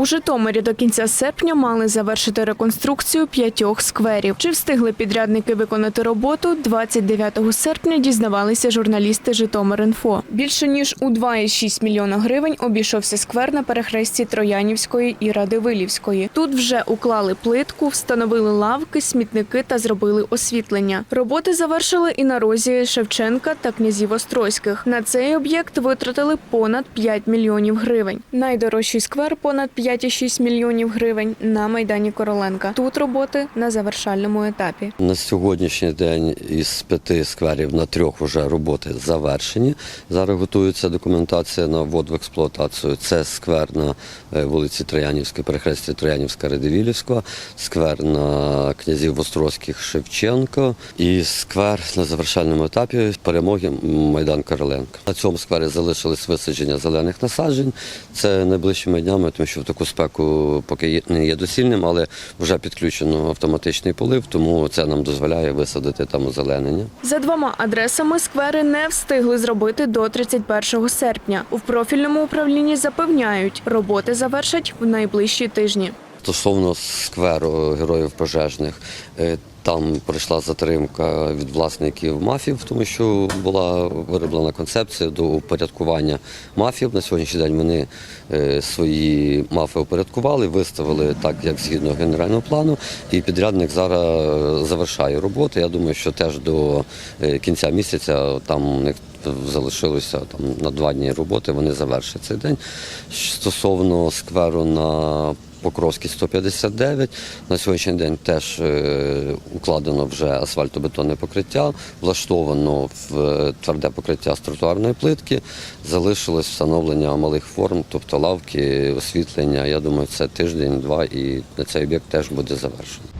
У Житомирі до кінця серпня мали завершити реконструкцію п'ятьох скверів. Чи встигли підрядники виконати роботу? 29 серпня дізнавалися журналісти Житомир.Інфо. Більше ніж у 2,6 мільйона гривень обійшовся сквер на перехресті Троянівської і Радивилівської. Тут вже уклали плитку, встановили лавки, смітники та зробили освітлення. Роботи завершили і на розі Шевченка та князів Острозьких. На цей об'єкт витратили понад 5 мільйонів гривень. Найдорожчий сквер понад 5,6 мільйонів гривень на майдані Короленка. Тут роботи на завершальному етапі. На сьогоднішній день із п'яти скверів на трьох вже роботи завершені. Зараз готується документація на ввод в експлуатацію. Це сквер на е, вулиці Троянівська, перехресті Троянівська Радивілівська, сквер на князів Острозьких Шевченко і сквер на завершальному етапі перемоги Майдан Короленка. На цьому сквері залишились висадження зелених насаджень. Це найближчими днями, тому що в таку спеку поки не є доцільним, але вже підключено автоматичний полив, тому це нам дозволяє висадити там озеленення. За двома адресами сквери не встигли зробити до 31 серпня. У профільному управлінні запевняють, роботи завершать в найближчі тижні. Стосовно скверу героїв пожежних, е, там прийшла затримка від власників мафів, тому що була вироблена концепція до упорядкування мафів. На сьогоднішній день вони е, свої мафи упорядкували, виставили так, як згідно генерального плану, і підрядник зараз завершає роботу. Я думаю, що теж до е, кінця місяця там у них залишилося там на два дні роботи. Вони завершать цей день. Стосовно скверу на Покровський 159. На сьогоднішній день теж е, укладено вже асфальтобетонне покриття, влаштовано в е, тверде покриття з тротуарної плитки. Залишилось встановлення малих форм, тобто лавки, освітлення. Я думаю, це тиждень-два і на цей об'єкт теж буде завершено.